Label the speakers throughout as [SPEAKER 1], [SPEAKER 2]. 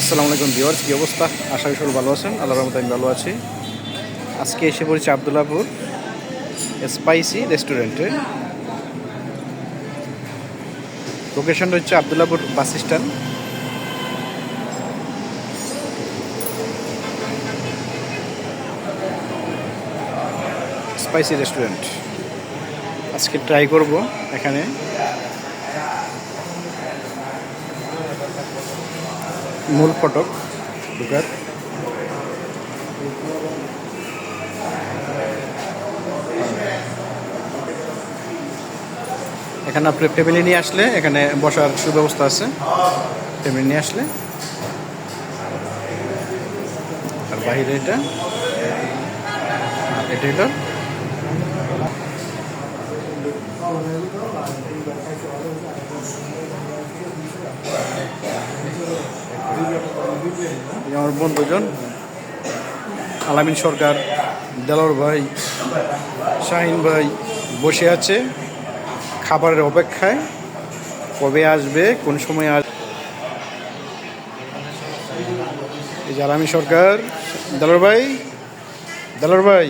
[SPEAKER 1] আসসালামু আলাইকুম ভিওয়ার্স কী অবস্থা? আশা করি সকল ভালো আছেন। আল্লাহ রহমত আমি ভালো আছি। আজকে এসে পড়েছি আবদুল্লাপুর স্পাইসি রেস্টুরেন্টে লোকেশনটা হচ্ছে Abdullahpur bus stand spicy restaurant আজকে ট্রাই করব এখানে। মূল ফটক ঢুকার এখানে আপনি ফ্যামিলি নিয়ে আসলে, এখানে বসার সুব্যবস্থা আছে। ফ্যামিলি নিয়ে আসলে। আর বাইরে এটা। আর এটা হলো। এই আমার বন্ধুজন, আলামিন সরকার, দেলোর ভাই, শাহিন ভাই বসে আছে খাবারের অপেক্ষায়। কবে আসবে, কোন সময় আসবে এই যে আলামিন সরকার, দেলোর ভাই দেলোর ভাই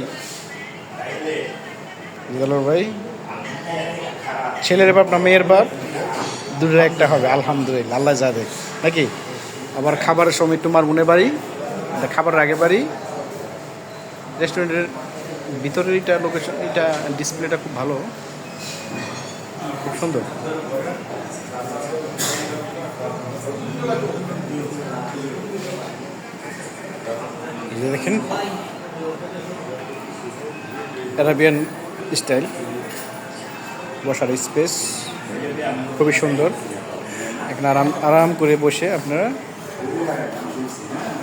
[SPEAKER 1] দেলোর ভাই। ছেলের বাপ না মেয়ের বাপ? দুটোর একটা হবে, আলহামদুলিল্লাহ, আল্লাহ যাবে নাকি? আবার খাবারের সময় তোমার মনে বাড়ি খাবারের আগে বাড়ি। রেস্টুরেন্টের ভিতরের এটা লোকেশন এটা ডিসপ্লেটা খুব ভালো। খুব সুন্দর। দেখেন অ্যারাবিয়ান স্টাইল বসার স্পেস খুবই সুন্দর। এখানে আরাম আরাম করে বসে আপনারা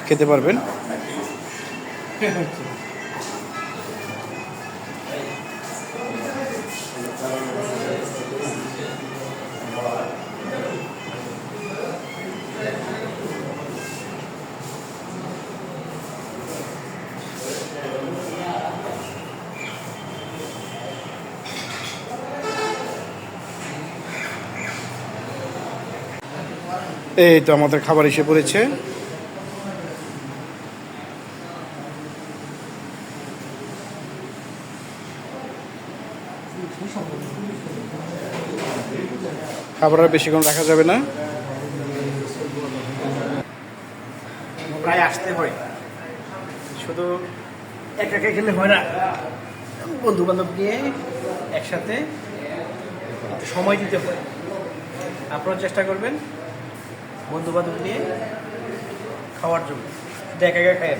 [SPEAKER 1] খেতে পারবেন? এই তো আমাদের খাবার এসে পড়েছে। খাবার আর বেশিক্ষণ রাখা যাবে না। প্রায় আসতে হয়। শুধু একা একা খেলে হয় না। বন্ধু বান্ধব নিয়ে একসাথে সময় দিতে হয়। আপনারা চেষ্টা করবেন। বন্ধু বান্ধব নিয়ে খাওয়ার জন্য। দেখা, একা খায়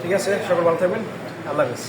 [SPEAKER 1] ঠিক আছে, সকল ভালো থাকবেন। আল্লাহ হাফেজ।